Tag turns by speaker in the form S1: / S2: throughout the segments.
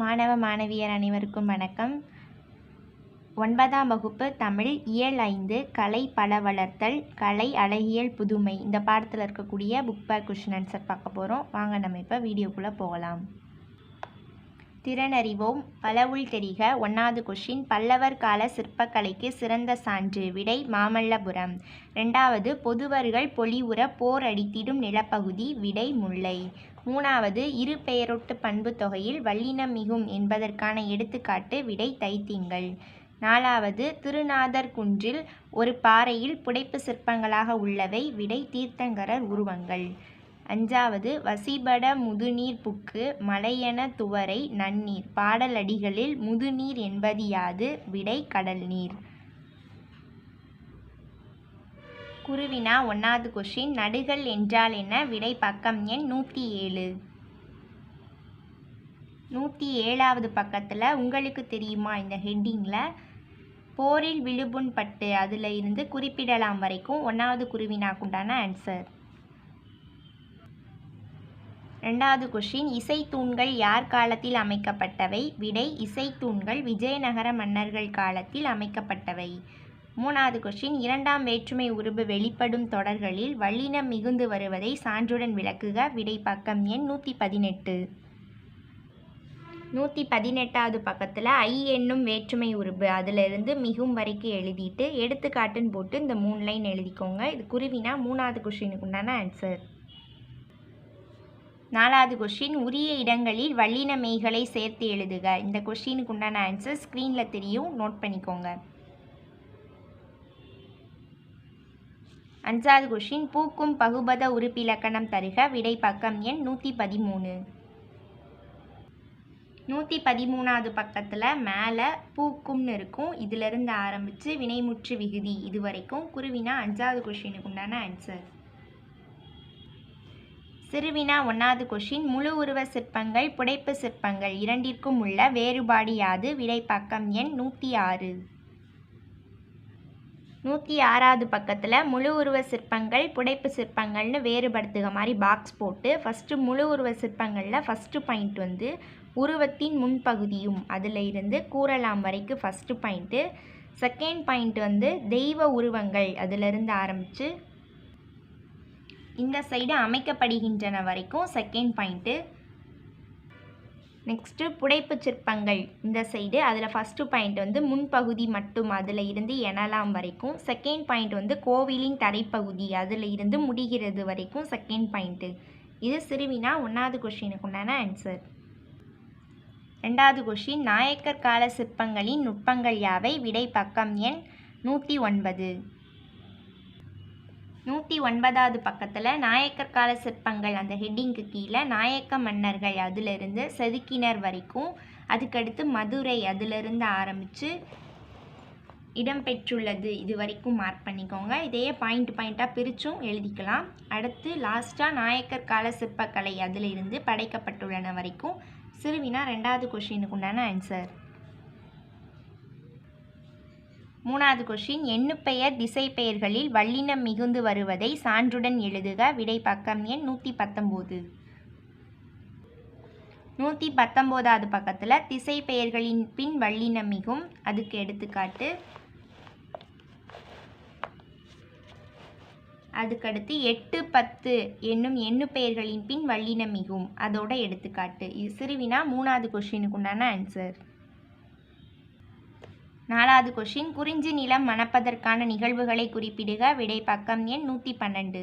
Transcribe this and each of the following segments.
S1: மாணவ மாணவியர் அனைவருக்கும் வணக்கம். ஒன்பதாம் வகுப்பு தமிழ் இயல் ஐந்து கலை பல வளர்த்தல் கலை அழகியல் புதுமை. இந்த பாடத்தில் இருக்கக்கூடிய புக் பேக் கொஷின் ஆன்சர் பார்க்க போகிறோம் வாங்க நம்ம இப்போ வீடியோக்குள்ளே போகலாம். திறனறிவோம். பலவுள் தெரிக ஒன்றாவது கொஷின். பல்லவர் கால சிற்பக்கலைக்கு சிறந்த சான்று விடை மாமல்லபுரம். ரெண்டாவது பொதுவர்கள் பொலிவுற போர் அடித்திடும் நிலப்பகுதி விடை முல்லை. மூணாவது இரு பெயரொட்டு பண்பு தொகையில் வல்லினம் மிகும் என்பதற்கான எடுத்துக்காட்டு விடை தைத்திங்கள். நாலாவது திருநாதர் குன்றில் ஒரு பாறையில் புடைப்பு சிற்பங்களாக உள்ளவை விடை தீர்த்தங்கரர் உருவங்கள். அஞ்சாவது வசிபட முதுநீர் புக்கு மலையென துவரை நன்னீர். பாடலடிகளில் முதுநீர் என்பது யாது விடை கடல் நீர் குருவினா ஒன்றாவது கொஷின் நடுகள் என்றால் என்ன? விடை பக்கம் எண் நூற்றி ஏழு. நூற்றி ஏழாவது பக்கத்தில் உங்களுக்கு தெரியுமா இந்த ஹெட்டிங்கில் போரில் விழுபுண் பட்டு அதில் இருந்து குறிப்பிடலாம் வரைக்கும் ஒன்றாவது குருவினாக்குண்டான ஆன்சர் ரெண்டாவது கொஷின் இசைத்தூண்கள் யார் காலத்தில் அமைக்கப்பட்டவை? விடை இசைத்தூண்கள் விஜயநகர மன்னர்கள் காலத்தில் அமைக்கப்பட்டவை. மூணாவது கொஷின் இரண்டாம் வேற்றுமை உருபு வெளிப்படும் தொடர்களில் வல்லினம் மிகுந்து வருவதை சான்றுடன் விளக்குக. விடை பக்கம் எண் நூற்றி பதினெட்டு நூற்றி பதினெட்டாவது பக்கத்தில் ஐ என்னும் வேற்றுமை உருபு அதிலிருந்து மிகும் வரைக்கும் எழுதிட்டு எடுத்துக்காட்டுன்னு போட்டு இந்த மூணு லைன் எழுதிக்கோங்க. இது குருவினா மூணாவது கொஷினுக்கு உண்டான ஆன்சர் நாலாவது கொஷின் உரிய இடங்களில் வல்லின மெய்களை சேர்த்து எழுதுக. இந்த கொஷினுக்கு உண்டான ஆன்சர் ஸ்க்ரீனில் தெரியும். நோட் பண்ணிக்கோங்க. அஞ்சாவது கொஷின் பூக்கும் பகுபத உறுப்பிலக்கணம் தருக. விடை பக்கம் எண் நூற்றி பதிமூணு நூற்றி பதிமூணாவது பக்கத்தில் மேலே பூக்கும்னு இருக்கும். இதிலிருந்து ஆரம்பித்து வினைமுற்று விகுதி இது வரைக்கும் குருவினா அஞ்சாவது கொஷினுக்கு உண்டான ஆன்சர் சிறுவினா ஒன்றாவது கொஷின் முழு உருவ சிற்பங்கள் புடைப்பு சிற்பங்கள் இரண்டிற்கும் உள்ள வேறுபாடு யாது? விடை பக்கம் எண் நூற்றி ஆறு. நூற்றி ஆறாவது பக்கத்தில் முழு உருவ சிற்பங்கள் புடைப்பு சிற்பங்கள்னு வேறுபடுத்துக மாதிரி பாக்ஸ் போட்டு ஃபஸ்ட்டு முழு உருவ சிற்பங்களில் ஃபஸ்ட்டு பாயிண்ட் வந்து உருவத்தின் முன்பகுதியும் அதில் இருந்து கூறலாம் வரைக்கும் ஃபஸ்ட்டு பாயிண்ட்டு செகண்ட் பாயிண்ட் வந்து தெய்வ உருவங்கள் அதிலிருந்து ஆரம்பித்து இந்த சைடு அமைக்கப்படுகின்றன வரைக்கும் செகண்ட் பாயிண்ட்டு நெக்ஸ்ட்டு புடைப்பு சிற்பங்கள். இந்த சைடு அதில் ஃபஸ்ட்டு பாயிண்ட் வந்து முன்பகுதி மட்டும் அதில் இருந்து எனலாம் வரைக்கும். செகண்ட் பாயிண்ட் வந்து கோவிலின் தரைப்பகுதி அதில் இருந்து முடிகிறது வரைக்கும் செகண்ட் பாயிண்ட்டு இது சிறுவினா ஒன்றாவது கொஷினுக்கு உண்டான ஆன்சர் ரெண்டாவது கொஷின் நாயக்கர் கால சிற்பங்களின் நுட்பங்கள் யாவை? விடை பக்கம் எண் நூற்றி ஒன்பது. நூற்றி ஒன்பதாவது பக்கத்தில் நாயக்கர் கால சிற்பங்கள் அந்த ஹெட்டிங்க்கு கீழே நாயக்க மன்னர்கள் அதிலிருந்து செதுக்கினர் வரைக்கும் அதுக்கடுத்து மதுரை அதிலிருந்து ஆரம்பித்து இடம்பெற்றுள்ளது இது வரைக்கும் மார்க் பண்ணிக்கோங்க. இதையே பாயிண்ட் பாயிண்ட்டாக பிரித்தும் எழுதிக்கலாம். அடுத்து லாஸ்ட்டாக நாயக்கர் கால சிற்பக்கலை அதிலிருந்து படைக்கப்பட்டுள்ளன வரைக்கும். சிறுவினா ரெண்டாவது கொஷினுக்கு உண்டான ஆன்சர் மூணாவது கொஷின் எண்ணுப்பெயர் திசை பெயர்களில் வல்லினம் மிகுந்து வருவதை சான்றுடன் எழுதுக. விடை பக்கம் எண் நூற்றி பத்தொம்போது நூற்றி பத்தொம்போதாவது பக்கத்தில் திசை பெயர்களின் பின் வல்லினம் மிகும். அதுக்கு எடுத்துக்காட்டு. அதுக்கடுத்து எட்டு பத்து என்னும் எண்ணு பெயர்களின் பின் வல்லினம் மிகும். அதோட எடுத்துக்காட்டு. இது சிறுவினா மூணாவது கொஷினுக்கு உண்டான ஆன்சர் நாலாவது கொஷின் குறிஞ்சி நிலம் மணப்பதற்கான நிகழ்வுகளை குறிப்பிடுக. விடை பக்கம் எண் நூற்றி பன்னெண்டு.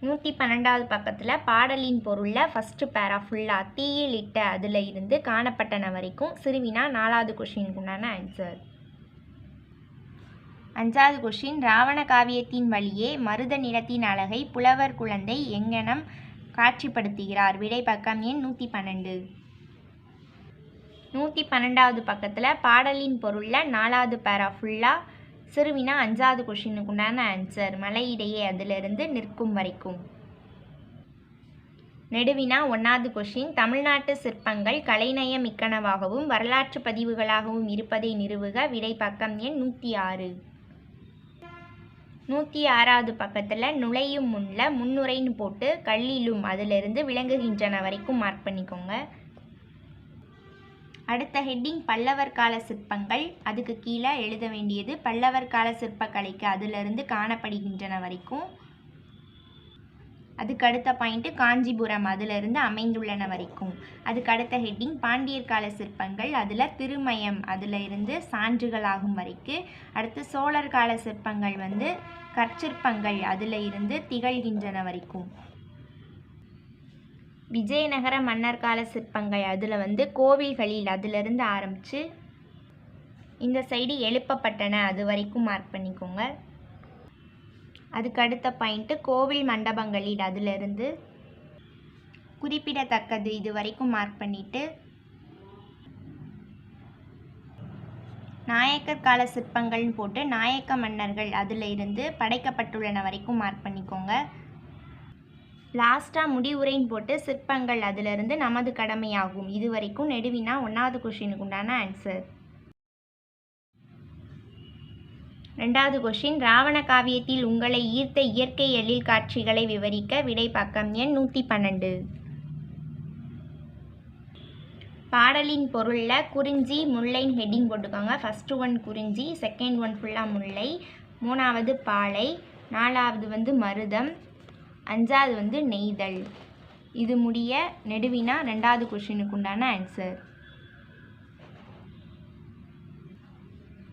S1: நூற்றி பன்னெண்டாவது பக்கத்தில் பாடலின் பொருளில் ஃபஸ்ட்டு பேரா ஃபுல்லாக தீயில் இட்ட அதில் இருந்து காணப்பட்டன வரைக்கும் சிறுவினா நாலாவது கொஷினுக்கு உண்டான ஆன்சர் அஞ்சாவது கொஷின் ராவண காவியத்தின் வழியே மருத நிலத்தின் அழகை புலவர் குழந்தை எங்கனம் காட்சிப்படுத்துகிறார். விடை பக்கம் எண் நூற்றி பன்னெண்டு. நூற்றி பன்னெண்டாவது பக்கத்தில் பாடலின் பொருளில் நாலாவது பேரா ஃபுல்லாக சிறுவினா அஞ்சாவது கொஷினுக்கு உண்டான ஆன்சர் மலையிடையே அதிலிருந்து நிற்கும் வரைக்கும். நெடுவினா ஒன்றாவது கொஷின் தமிழ்நாட்டு சிற்பங்கள் கலைநயமிக்கனவாகவும் வரலாற்று பதிவுகளாகவும் இருப்பதை நிறுவுக. விடை பக்கம் எண் நூற்றி ஆறு. நூற்றி ஆறாவது பக்கத்தில் நுழையும் முன்னில் முன்னுரைன்னு போட்டு கல்லிலும் அதிலிருந்து விளங்குகின்றன வரைக்கும் மார்க் பண்ணிக்கோங்க. அடுத்த ஹெட்டிங் பல்லவர் கால சிற்பங்கள். அதுக்கு கீழே எழுத வேண்டியது பல்லவர் கால சிற்பக்கலைக்கு அதிலிருந்து காணப்படுகின்றன வரைக்கும். அதுக்கு அடுத்த பாயிண்ட்டு காஞ்சிபுரம் அதிலிருந்து அமைந்துள்ளன வரைக்கும். அதுக்கு அடுத்த ஹெட்டிங் பாண்டியர் கால சிற்பங்கள். அதில் திருமயம் அதில் இருந்து சான்றுகள் ஆகும் வரைக்கும். அடுத்து சோழர் கால சிற்பங்கள் வந்து கற்சிற்பங்கள் அதில் இருந்து திகழ்கின்றன வரைக்கும். விஜயநகர மன்னர் கால சிற்பங்கள் அதில் வந்து கோவில்களில் அதிலிருந்து ஆரம்பித்து இந்த சைடு எழுப்பப்பட்டன. அது வரைக்கும் மார்க் பண்ணிக்கோங்க. அதுக்கு அடுத்த பாயிண்ட்டு கோவில் மண்டபங்களில் அதிலிருந்து குறிப்பிடத்தக்கது இது வரைக்கும் மார்க் பண்ணிவிட்டு நாயக்கர் கால சிற்பங்கள்னு போட்டு நாயக்க மன்னர்கள் அதில் இருந்து படைக்கப்பட்டுள்ளன வரைக்கும் மார்க் பண்ணிக்கோங்க. லாஸ்ட்டாக முடிவுரைன்னு போட்டு சிற்பங்கள் அதிலிருந்து நமது கடமையாகும். இது வரைக்கும் நெடுவினா ஒன்றாவது கொஷினுக்கு உண்டான ஆன்சர் ரெண்டாவது கொஷின் ராவண காவியத்தில் உங்களை ஈர்த்த இயற்கை எழில் காட்சிகளை விவரிக்க விடை பக்கம் எண் நூற்றி பன்னெண்டு. பாடலின் பொருளில் குறிஞ்சி முல்லைன்னு ஹெட்டிங் போட்டுக்கோங்க. ஃபஸ்ட்டு ஒன் குறிஞ்சி செகண்ட் ஒன் ஃபுல்லாக முல்லை மூணாவது பாலை நாலாவது வந்து மருதம் அஞ்சாவது வந்து நெய்தல். இது முடிய நெடுவினா ரெண்டாவது கொஷினுக்கு உண்டான ஆன்சர்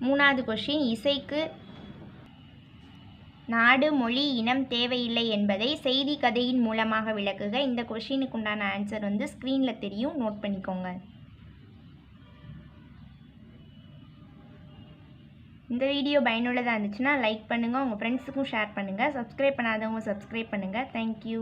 S1: மூணாவது கொஷின் இசைக்கு நாடு மொழி இனம் தேவையில்லை என்பதை செய்தி கதையின் மூலமாக விளக்குக. இந்த கொஷினுக்கு உண்டான ஆன்சர் வந்து ஸ்க்ரீனில் தெரியும். நோட் பண்ணிக்கோங்க. இந்த வீடியோ பயனுள்ளதாக இருந்துச்சுன்னா லைக் பண்ணுங்கள் உங்கள் ஃப்ரெண்ட்ஸுக்கும் ஷேர் பண்ணுங்கள் சப்ஸ்கிரைப் பண்ணாதவங்க சப்ஸ்கிரைப் பண்ணுங்கள் தேங்க்யூ